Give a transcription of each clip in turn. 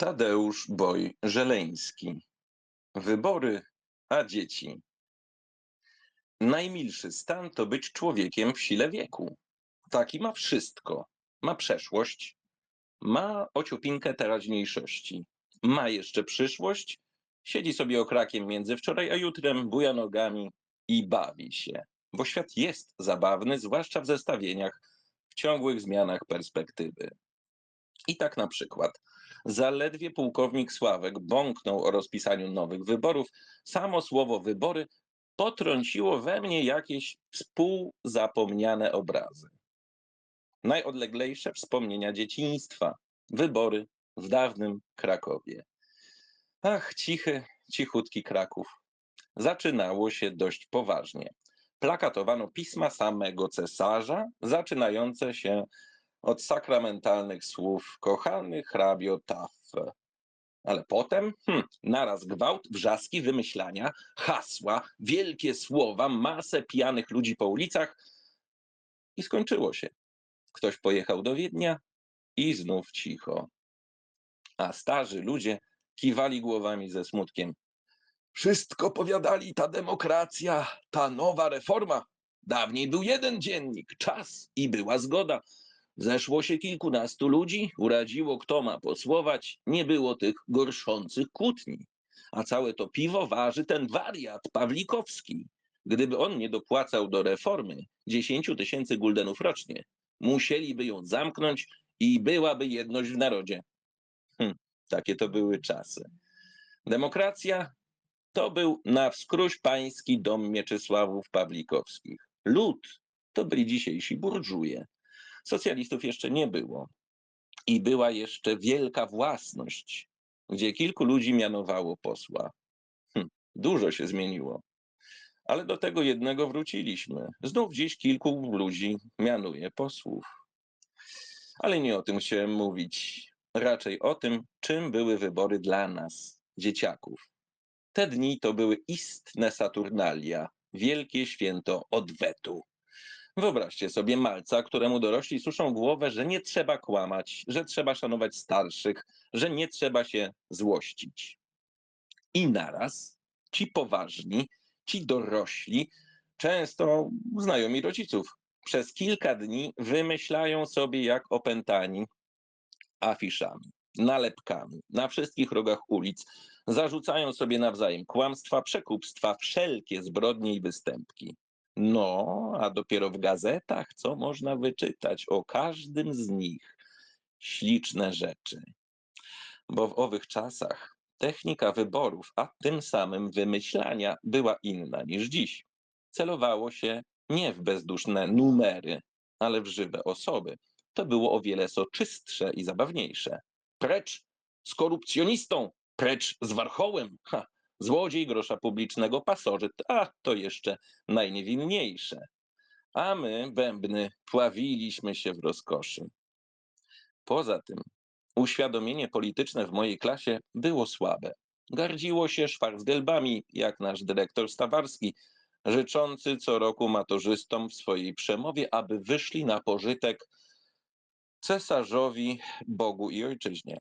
Tadeusz Boj Żeleński. Wybory, a dzieci. Najmilszy stan to być człowiekiem w sile wieku. Taki ma wszystko. Ma przeszłość, ma ociupinkę teraźniejszości, ma jeszcze przyszłość, siedzi sobie okrakiem między wczoraj a jutrem, buja nogami i bawi się. Bo świat jest zabawny, zwłaszcza w zestawieniach, w ciągłych zmianach perspektywy. I tak na przykład Zaledwie pułkownik Sławek bąknął o rozpisaniu nowych wyborów. Samo słowo wybory potrąciło we mnie jakieś współzapomniane obrazy. Najodleglejsze wspomnienia dzieciństwa. Wybory w dawnym Krakowie. Ach, cichy, cichutki Kraków. Zaczynało się dość poważnie. Plakatowano pisma samego cesarza, zaczynające się od sakramentalnych słów kochany hrabio. Ale potem hmm, naraz gwałt, wrzaski, wymyślania, hasła, wielkie słowa, masę pijanych ludzi po ulicach i skończyło się. Ktoś pojechał do Wiednia i znów cicho. A starzy ludzie kiwali głowami ze smutkiem. Wszystko powiadali ta demokracja, ta nowa reforma. Dawniej był jeden dziennik, czas i była zgoda. Zeszło się kilkunastu ludzi, uradziło kto ma posłować, nie było tych gorszących kłótni. A całe to piwo waży ten wariat Pawlikowski. Gdyby on nie dopłacał do reformy 10 tysięcy guldenów rocznie, musieliby ją zamknąć i byłaby jedność w narodzie. Hm, takie to były czasy. Demokracja to był na wskróś pański dom Mieczysławów Pawlikowskich. Lud to byli dzisiejsi burżuje. Socjalistów jeszcze nie było. I była jeszcze wielka własność, gdzie kilku ludzi mianowało posła. Hm, dużo się zmieniło. Ale do tego jednego wróciliśmy. Znów dziś kilku ludzi mianuje posłów. Ale nie o tym chciałem mówić. Raczej o tym, czym były wybory dla nas, dzieciaków. Te dni to były istne Saturnalia, wielkie święto odwetu. Wyobraźcie sobie malca, któremu dorośli suszą głowę, że nie trzeba kłamać, że trzeba szanować starszych, że nie trzeba się złościć. I naraz ci poważni, ci dorośli, często znajomi rodziców, przez kilka dni wymyślają sobie jak opętani afiszami, nalepkami na wszystkich rogach ulic, zarzucają sobie nawzajem kłamstwa, przekupstwa, wszelkie zbrodnie i występki. No, a dopiero w gazetach co można wyczytać o każdym z nich? Śliczne rzeczy. Bo w owych czasach technika wyborów, a tym samym wymyślania była inna niż dziś. Celowało się nie w bezduszne numery, ale w żywe osoby. To było o wiele soczystsze i zabawniejsze. Precz z korupcjonistą, precz z warchołem. Ha, Złodziej grosza publicznego, pasożyt, a to jeszcze najniewinniejsze. A my, bębny, pławiliśmy się w rozkoszy. Poza tym, uświadomienie polityczne w mojej klasie było słabe. Gardziło się szwarcgelbami, jak nasz dyrektor Stawarski, życzący co roku maturzystom w swojej przemowie, aby wyszli na pożytek cesarzowi, Bogu i ojczyźnie.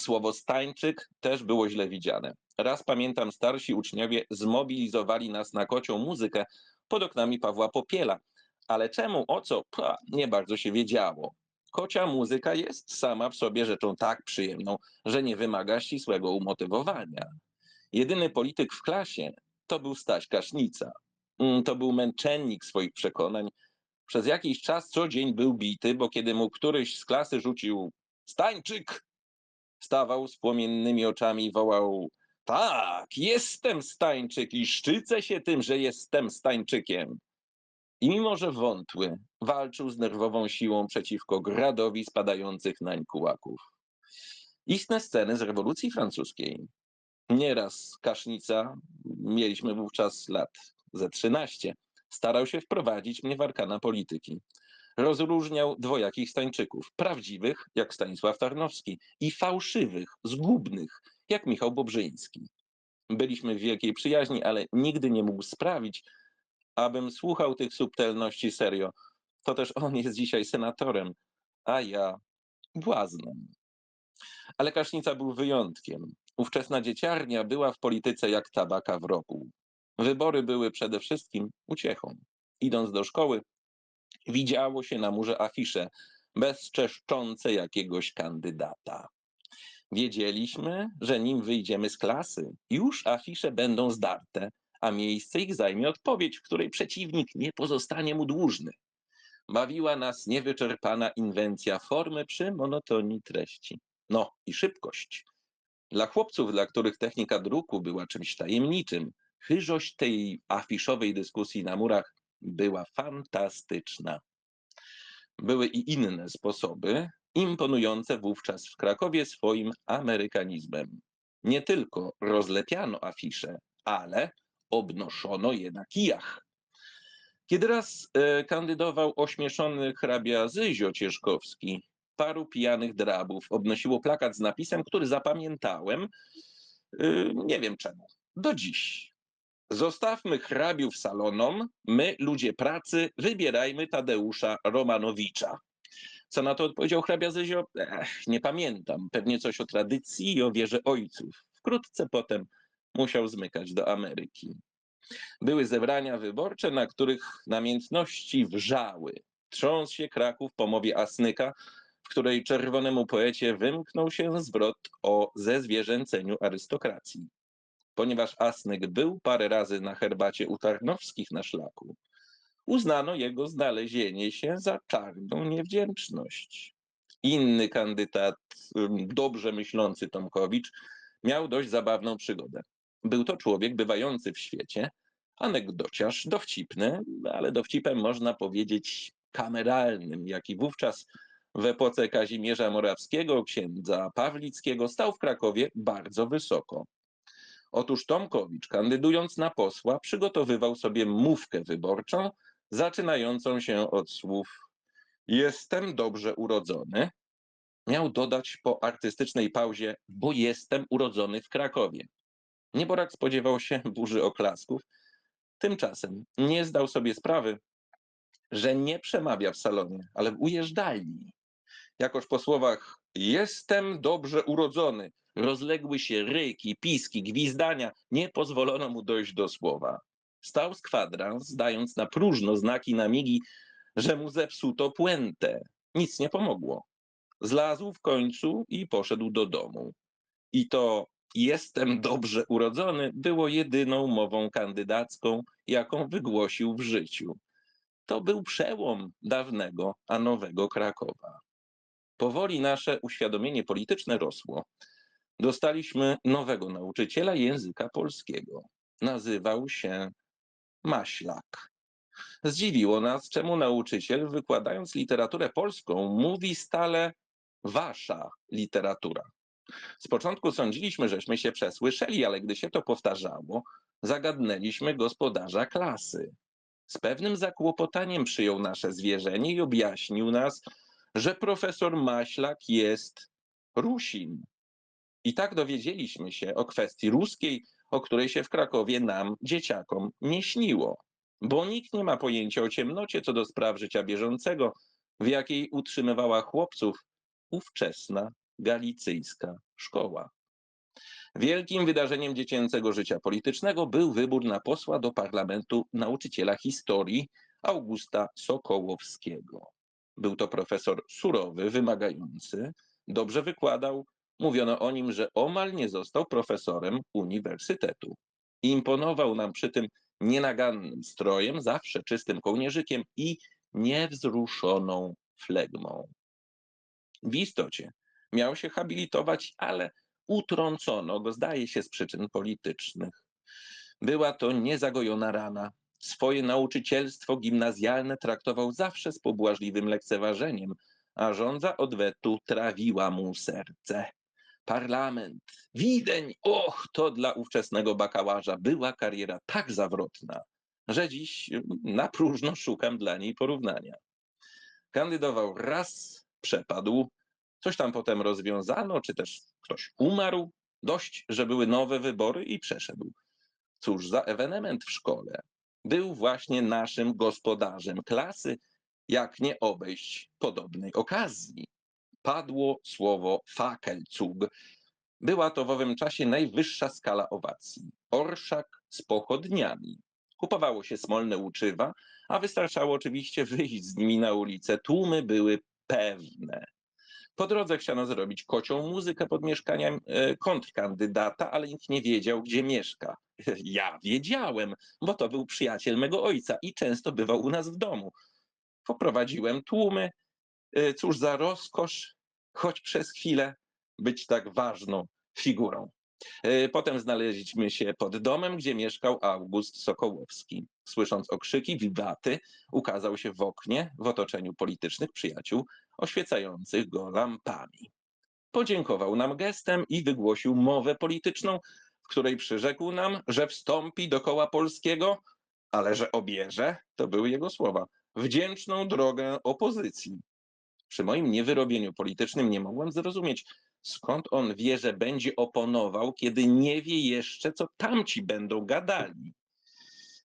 Słowo stańczyk też było źle widziane. Raz pamiętam, starsi uczniowie zmobilizowali nas na kocią muzykę pod oknami Pawła Popiela. Ale czemu, o co, nie bardzo się wiedziało. Kocia muzyka jest sama w sobie rzeczą tak przyjemną, że nie wymaga ścisłego umotywowania. Jedyny polityk w klasie to był Staś Kasznica. Mm, to był męczennik swoich przekonań. Przez jakiś czas co dzień był bity, bo kiedy mu któryś z klasy rzucił Stańczyk, stawał z płomiennymi oczami i wołał tak, jestem Stańczyk i szczycę się tym, że jestem Stańczykiem. I mimo, że wątły, walczył z nerwową siłą przeciwko gradowi spadających nań kułaków. Istne sceny z rewolucji francuskiej. Nieraz Kasznica, mieliśmy wówczas lat ze 13, starał się wprowadzić mnie w arkana polityki. Rozróżniał dwojakich Stańczyków, prawdziwych, jak Stanisław Tarnowski, i fałszywych, zgubnych, jak Michał Bobrzyński. Byliśmy w wielkiej przyjaźni, ale nigdy nie mógł sprawić, abym słuchał tych subtelności serio. To też on jest dzisiaj senatorem, a ja błaznem. Ale Kasznica był wyjątkiem. Ówczesna dzieciarnia była w polityce jak tabaka w roku. Wybory były przede wszystkim uciechą. Idąc do szkoły, widziało się na murze afisze bezczeszczące jakiegoś kandydata. Wiedzieliśmy, że nim wyjdziemy z klasy, już afisze będą zdarte, a miejsce ich zajmie odpowiedź, w której przeciwnik nie pozostanie mu dłużny. Bawiła nas niewyczerpana inwencja formy przy monotonii treści. No i szybkość. Dla chłopców, dla których technika druku była czymś tajemniczym, chyżość tej afiszowej dyskusji na murach była fantastyczna. Były i inne sposoby, imponujące wówczas w Krakowie swoim amerykanizmem. Nie tylko rozlepiano afisze, ale obnoszono je na kijach. Kiedy raz e, kandydował ośmieszony hrabia Zyzio Cieszkowski, paru pijanych drabów obnosiło plakat z napisem, który zapamiętałem, y, nie wiem czemu, do dziś. Zostawmy hrabiów salonom, my, ludzie pracy, wybierajmy Tadeusza Romanowicza. Co na to odpowiedział hrabia Zyzio? Ech, nie pamiętam, pewnie coś o tradycji i o wierze ojców. Wkrótce potem musiał zmykać do Ameryki. Były zebrania wyborcze, na których namiętności wrzały. Trząsł się Kraków po mowie Asnyka, w której czerwonemu poecie wymknął się zwrot o zezwierzęceniu arystokracji. Ponieważ Asnyk był parę razy na herbacie u Tarnowskich na szlaku, uznano jego znalezienie się za czarną niewdzięczność. Inny kandydat, dobrze myślący Tomkowicz, miał dość zabawną przygodę. Był to człowiek bywający w świecie, anegdociarz, dowcipny, ale dowcipem można powiedzieć kameralnym, jaki wówczas w epoce Kazimierza Morawskiego, księdza Pawlickiego, stał w Krakowie bardzo wysoko. Otóż Tomkowicz, kandydując na posła, przygotowywał sobie mówkę wyborczą, zaczynającą się od słów Jestem dobrze urodzony. Miał dodać po artystycznej pauzie, bo jestem urodzony w Krakowie. Nieborak spodziewał się burzy oklasków. Tymczasem nie zdał sobie sprawy, że nie przemawia w salonie, ale w ujeżdżalni. Jakoż po słowach jestem dobrze urodzony, rozległy się ryki, piski, gwizdania, nie pozwolono mu dojść do słowa. Stał z kwadrans, dając na próżno znaki na migi, że mu zepsuto puentę. Nic nie pomogło. Zlazł w końcu i poszedł do domu. I to jestem dobrze urodzony było jedyną mową kandydacką, jaką wygłosił w życiu. To był przełom dawnego a nowego Krakowa. Powoli nasze uświadomienie polityczne rosło. Dostaliśmy nowego nauczyciela języka polskiego. Nazywał się Maślak. Zdziwiło nas, czemu nauczyciel, wykładając literaturę polską, mówi stale wasza literatura. Z początku sądziliśmy, żeśmy się przesłyszeli, ale gdy się to powtarzało, zagadnęliśmy gospodarza klasy. Z pewnym zakłopotaniem przyjął nasze zwierzenie i objaśnił nas, że profesor Maślak jest Rusin. I tak dowiedzieliśmy się o kwestii ruskiej, o której się w Krakowie nam, dzieciakom, nie śniło. Bo nikt nie ma pojęcia o ciemnocie co do spraw życia bieżącego, w jakiej utrzymywała chłopców ówczesna galicyjska szkoła. Wielkim wydarzeniem dziecięcego życia politycznego był wybór na posła do parlamentu nauczyciela historii Augusta Sokołowskiego. Był to profesor surowy, wymagający, dobrze wykładał, mówiono o nim, że omal nie został profesorem uniwersytetu. Imponował nam przy tym nienagannym strojem, zawsze czystym kołnierzykiem i niewzruszoną flegmą. W istocie miał się habilitować, ale utrącono go, zdaje się, z przyczyn politycznych. Była to niezagojona rana. Swoje nauczycielstwo gimnazjalne traktował zawsze z pobłażliwym lekceważeniem, a żądza odwetu trawiła mu serce. Parlament, Wideń, och, to dla ówczesnego bakałaża była kariera tak zawrotna, że dziś na próżno szukam dla niej porównania. Kandydował raz, przepadł, coś tam potem rozwiązano, czy też ktoś umarł, dość, że były nowe wybory i przeszedł. Cóż za ewenement w szkole. Był właśnie naszym gospodarzem klasy, jak nie obejść podobnej okazji. Padło słowo Fakelzug. Była to w owym czasie najwyższa skala owacji. Orszak z pochodniami. Kupowało się smolne łuczywa, a wystarczało oczywiście wyjść z nimi na ulicę. Tłumy były pewne. Po drodze chciano zrobić kocią muzykę pod mieszkaniem e, kontrkandydata, ale nikt nie wiedział, gdzie mieszka. Ja wiedziałem, bo to był przyjaciel mego ojca i często bywał u nas w domu. Poprowadziłem tłumy. E, Cóż za rozkosz, choć przez chwilę być tak ważną figurą. E, Potem znaleźliśmy się pod domem, gdzie mieszkał August Sokołowski. Słysząc okrzyki, wiwaty, ukazał się w oknie w otoczeniu politycznych przyjaciół, oświecających go lampami. Podziękował nam gestem i wygłosił mowę polityczną, w której przyrzekł nam, że wstąpi do koła polskiego, ale że obierze, to były jego słowa, wdzięczną drogę opozycji. Przy moim niewyrobieniu politycznym nie mogłem zrozumieć, skąd on wie, że będzie oponował, kiedy nie wie jeszcze, co tamci będą gadali.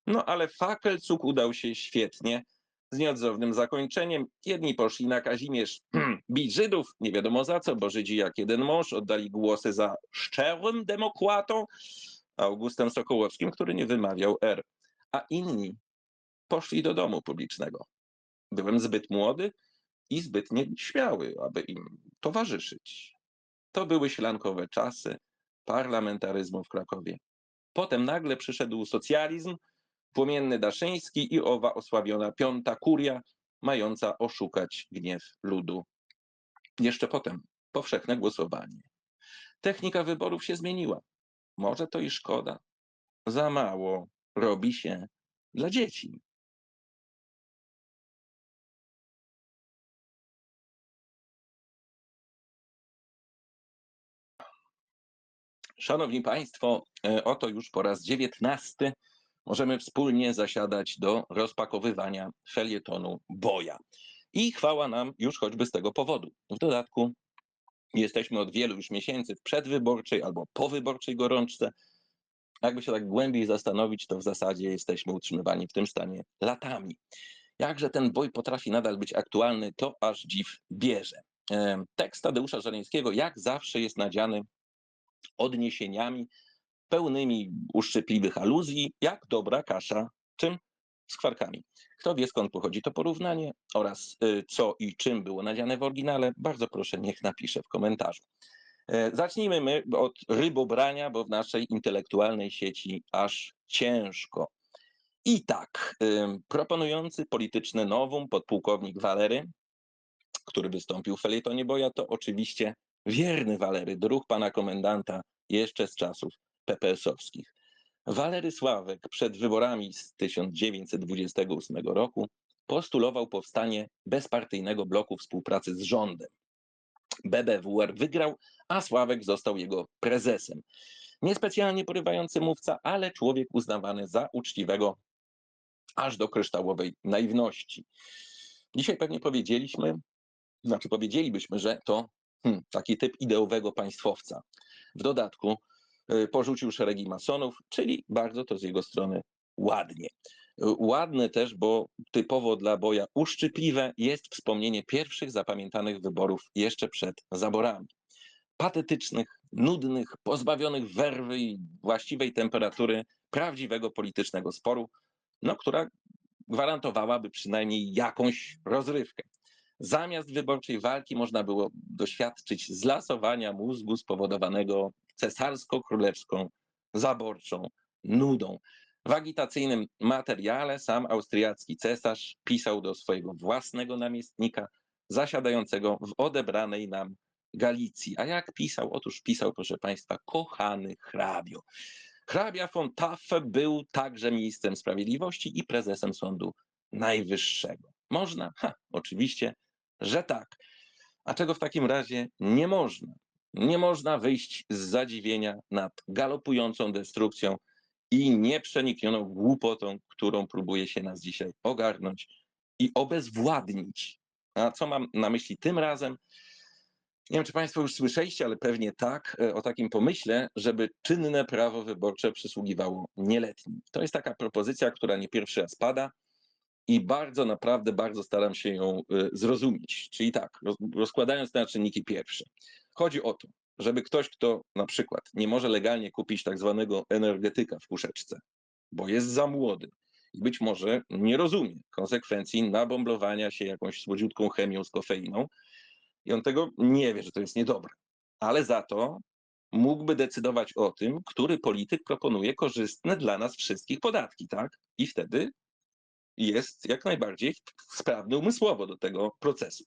No ale Fakelcuk udał się świetnie, z nieodzownym zakończeniem. Jedni poszli na Kazimierz bić Żydów, nie wiadomo za co, bo Żydzi jak jeden mąż oddali głosy za szczerym demokratą, Augustem Sokołowskim, który nie wymawiał R. A inni poszli do domu publicznego. Byłem zbyt młody i zbyt nieśmiały, aby im towarzyszyć. To były ślankowe czasy parlamentaryzmu w Krakowie. Potem nagle przyszedł socjalizm, płomienny Daszyński i owa osławiona piąta kuria, mająca oszukać gniew ludu. Jeszcze potem powszechne głosowanie. Technika wyborów się zmieniła. Może to i szkoda. Za mało robi się dla dzieci. Szanowni Państwo, e, oto już po raz dziewiętnasty możemy wspólnie zasiadać do rozpakowywania felietonu Boja. I chwała nam już choćby z tego powodu. W dodatku jesteśmy od wielu już miesięcy w przedwyborczej albo powyborczej gorączce. Jakby się tak głębiej zastanowić, to w zasadzie jesteśmy utrzymywani w tym stanie latami. Jakże ten boj potrafi nadal być aktualny, to aż dziw bierze. E, Tekst Tadeusza Żeleńskiego jak zawsze jest nadziany odniesieniami pełnymi uszczypliwych aluzji, jak dobra kasza, czym? Skwarkami. Kto wie skąd pochodzi to porównanie oraz y, co i czym było nadziane w oryginale, bardzo proszę niech napisze w komentarzu. E, Zacznijmy my od rybobrania, bo w naszej intelektualnej sieci aż ciężko. I tak, ym, proponujący polityczne nowum podpułkownik Walery, który wystąpił w felietonie Boja, to oczywiście wierny Walery, druh pana komendanta jeszcze z czasów PPS-owskich. Walery Sławek przed wyborami z 1928 roku postulował powstanie bezpartyjnego bloku współpracy z rządem. BBWR wygrał, a Sławek został jego prezesem. Niespecjalnie porywający mówca, ale człowiek uznawany za uczciwego aż do kryształowej naiwności. Dzisiaj pewnie powiedzieliśmy, znaczy powiedzielibyśmy, że to hmm, taki typ ideowego państwowca. W dodatku y, porzucił szeregi masonów, czyli bardzo to z jego strony ładnie. Y, Ładne też, bo typowo dla boja uszczypliwe jest wspomnienie pierwszych zapamiętanych wyborów jeszcze przed zaborami. Patetycznych, nudnych, pozbawionych werwy i właściwej temperatury prawdziwego politycznego sporu, no, która gwarantowałaby przynajmniej jakąś rozrywkę. Zamiast wyborczej walki można było doświadczyć zlasowania mózgu spowodowanego cesarsko-królewską zaborczą nudą. W agitacyjnym materiale sam austriacki cesarz pisał do swojego własnego namiestnika zasiadającego w odebranej nam Galicji. A jak pisał? Otóż pisał, proszę Państwa, kochany hrabio. Hrabia von Taffe był także ministrem sprawiedliwości i prezesem Sądu Najwyższego. Można? Ha, oczywiście, że tak. A czego w takim razie nie można? Nie można wyjść z zadziwienia nad galopującą destrukcją i nieprzeniknioną głupotą, którą próbuje się nas dzisiaj ogarnąć i obezwładnić. A co mam na myśli tym razem? Nie wiem, czy Państwo już słyszeliście, ale pewnie tak, e, o takim pomyśle, żeby czynne prawo wyborcze przysługiwało nieletnim. To jest taka propozycja, która nie pierwszy raz pada. I bardzo, naprawdę bardzo staram się ją y, zrozumieć. Czyli tak, roz, rozkładając na czynniki pierwsze. Chodzi o to, żeby ktoś, kto na przykład nie może legalnie kupić tak zwanego energetyka w puszeczce, bo jest za młody i być może nie rozumie konsekwencji nabomblowania się jakąś słodziutką chemią z kofeiną i on tego nie wie, że to jest niedobre. Ale za to mógłby decydować o tym, który polityk proponuje korzystne dla nas wszystkich podatki, tak? I wtedy jest jak najbardziej sprawny umysłowo do tego procesu.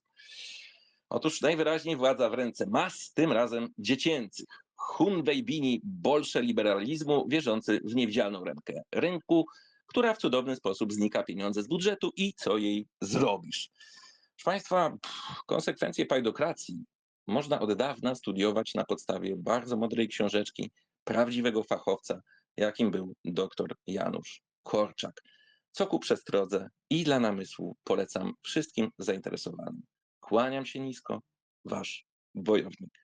Otóż najwyraźniej władza w ręce mas, tym razem dziecięcych. Hunwejbini bolsze liberalizmu, wierzący w niewidzialną rękę rynku, która w cudowny sposób znika pieniądze z budżetu i co jej zrobisz. Proszę Państwa, konsekwencje pajdokracji można od dawna studiować na podstawie bardzo mądrej książeczki prawdziwego fachowca, jakim był dr Janusz Korczak. Co ku przestrodze i dla namysłu polecam wszystkim zainteresowanym. Kłaniam się nisko, wasz wojownik.